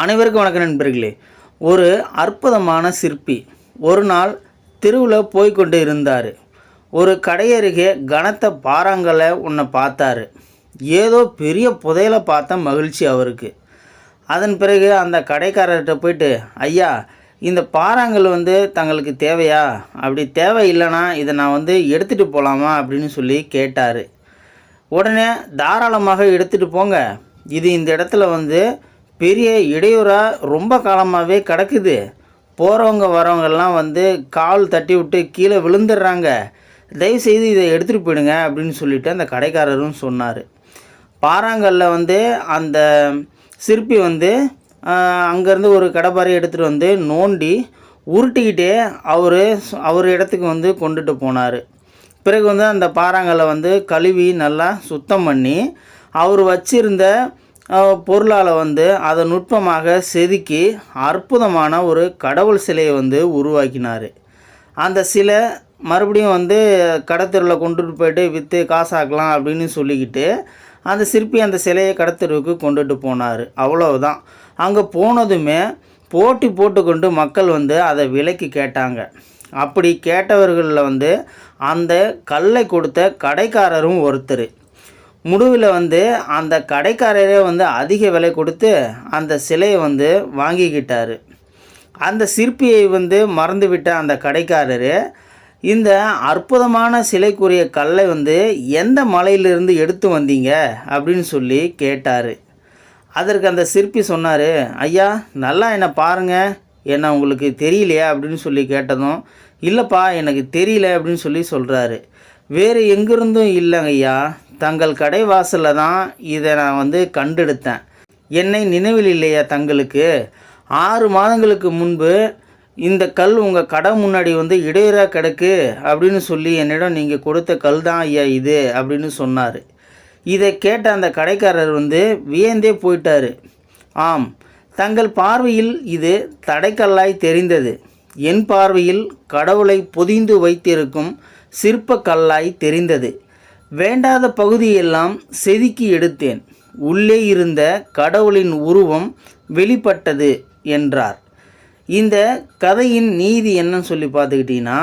அனைவருக்கும் வணக்கம் நண்பர்களே. ஒரு அற்புதமான சிற்பி ஒரு நாள் தெருவில் போய்கொண்டு இருந்தார். ஒரு கடையருகே கனத்த பாறாங்களை உன்னை பார்த்தாரு. ஏதோ பெரிய புதையலை பார்த்த மகிழ்ச்சி அவருக்கு. அதன் பிறகு அந்த கடைக்காரர்கிட்ட போயிட்டு ஐயா இந்த பாறாங்கல் வந்து தங்களுக்கு தேவையா? அப்படி தேவை இல்லைன்னா இதை நான் வந்து எடுத்துகிட்டு போகலாமா அப்படின்னு சொல்லி கேட்டார். உடனே தாராளமாக எடுத்துகிட்டு போங்க. இது இந்த இடத்துல வந்து பெரிய இடையூறாக ரொம்ப காலமாகவே கிடக்குது. போகிறவங்க வரவங்கெல்லாம் வந்து கால் தட்டி விட்டு கீழே விழுந்துடுறாங்க. தயவுசெய்து இதை எடுத்துகிட்டு போயிடுங்க அப்படின்னு சொல்லிட்டு அந்த கடைக்காரரும் சொன்னார். பாறாங்கல்ல வந்து அந்த சிற்பி வந்து அங்கேருந்து ஒரு கடைப்பாறை எடுத்துகிட்டு வந்து நோண்டி உருட்டிக்கிட்டே அவர் அவர் இடத்துக்கு வந்து கொண்டுட்டு போனார். பிறகு வந்து அந்த பாறாங்கல்லை வந்து கழுவி நல்லா சுத்தம் பண்ணி அவர் வச்சிருந்த பொருளால் வந்து அதை நுட்பமாக செதுக்கி அற்புதமான ஒரு கடவுள் சிலையை வந்து உருவாக்கினார். அந்த சிலை மறுபடியும் வந்து கடத்தெருவில் கொண்டுட்டு போயிட்டு விற்று காசாக்கலாம் அப்படின்னு சொல்லிக்கிட்டு அந்த சிற்பி அந்த சிலையை கடத்தெருவுக்கு கொண்டுட்டு போனார். அவ்வளவுதான். அங்கே போனதுமே போட்டி போட்டுக்கொண்டு மக்கள் வந்து அதை விலைக்கு கேட்டாங்க. அப்படி கேட்டவர்களில் வந்து அந்த கல்லை கொடுத்த கடைக்காரரும் ஒருத்தர். முடிவில் வந்து அந்த கடைக்காரரே வந்து அதிக விலை கொடுத்து அந்த சிலையை வந்து வாங்கிக்கிட்டார். அந்த சிற்பியை வந்து மறந்துவிட்ட அந்த கடைக்காரர் இந்த அற்புதமான சிலைக்குரிய கல்லை வந்து எந்த மலையிலிருந்து எடுத்து வந்தீங்க? அப்படின்னு சொல்லி கேட்டார். அதற்கு அந்த சிற்பி சொன்னார் ஐயா நல்லா என்னை பாருங்கள் என்ன உங்களுக்கு தெரியலையா? அப்படின்னு சொல்லி கேட்டதும் இல்லைப்பா எனக்கு தெரியல அப்படின்னு சொல்லி சொல்கிறாரு வேறு எங்கிருந்தும் இல்லைங்க ஐயா தங்கள் கடை வாசலில் தான் இதை நான் வந்து கண்டெடுத்தேன். என்னை நினைவில் இல்லையா தங்களுக்கு? ஆறு மாதங்களுக்கு முன்பு இந்த கல் உங்கள் கடை முன்னாடி வந்து இடையூறாக கிடக்கு அப்படின்னு சொல்லி என்னிடம் நீங்கள் கொடுத்த கல் தான் ஐயா இது அப்படின்னு சொன்னார். இதை கேட்ட அந்த கடைக்காரர் வந்து வியந்தே போயிட்டார். ஆம் தங்கள் பார்வையில் இது தடைக்கல்லாய் தெரிந்தது. என் பார்வையில் கடவுளை பொதிந்து வைத்திருக்கும் சிற்பக்கல்லாய் தெரிந்தது. வேண்டாத பகுதியெல்லாம் செதுக்கி எடுத்தேன். உள்ளே இருந்த கடவுளின் உருவம் வெளிப்பட்டது என்றார். இந்த கதையின் நீதி என்னன்னு சொல்லி பார்த்துக்கிட்டிங்கன்னா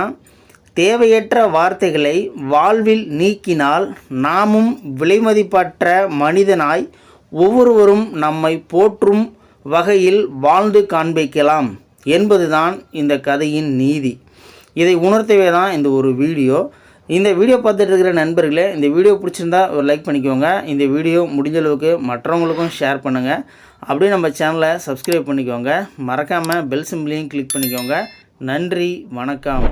தேவையற்ற வார்த்தைகளை வாழ்வில் நீக்கினால் நாமும் விலைமதிப்பற்ற மனிதனாய் ஒவ்வொருவரும் நம்மை போற்றும் வகையில் வாழ்ந்து காண்பிக்கலாம் என்பதுதான் இந்த கதையின் நீதி. இதை உணர்த்தவே தான் இந்த ஒரு வீடியோ. இந்த வீடியோ பார்த்துட்டு இருக்கிற நண்பர்களே இந்த வீடியோ பிடிச்சிருந்தா ஒரு லைக் பண்ணிக்கோங்க. இந்த வீடியோ முடிஞ்ச அளவுக்கு மற்றவங்களுக்கும் ஷேர் பண்ணுங்கள் அப்படியே நம்ம சேனலை சப்ஸ்கிரைப் பண்ணிக்கோங்க. மறக்காமல் பெல் சிம்பிளையும் கிளிக் பண்ணிக்கோங்க. நன்றி வணக்கம்.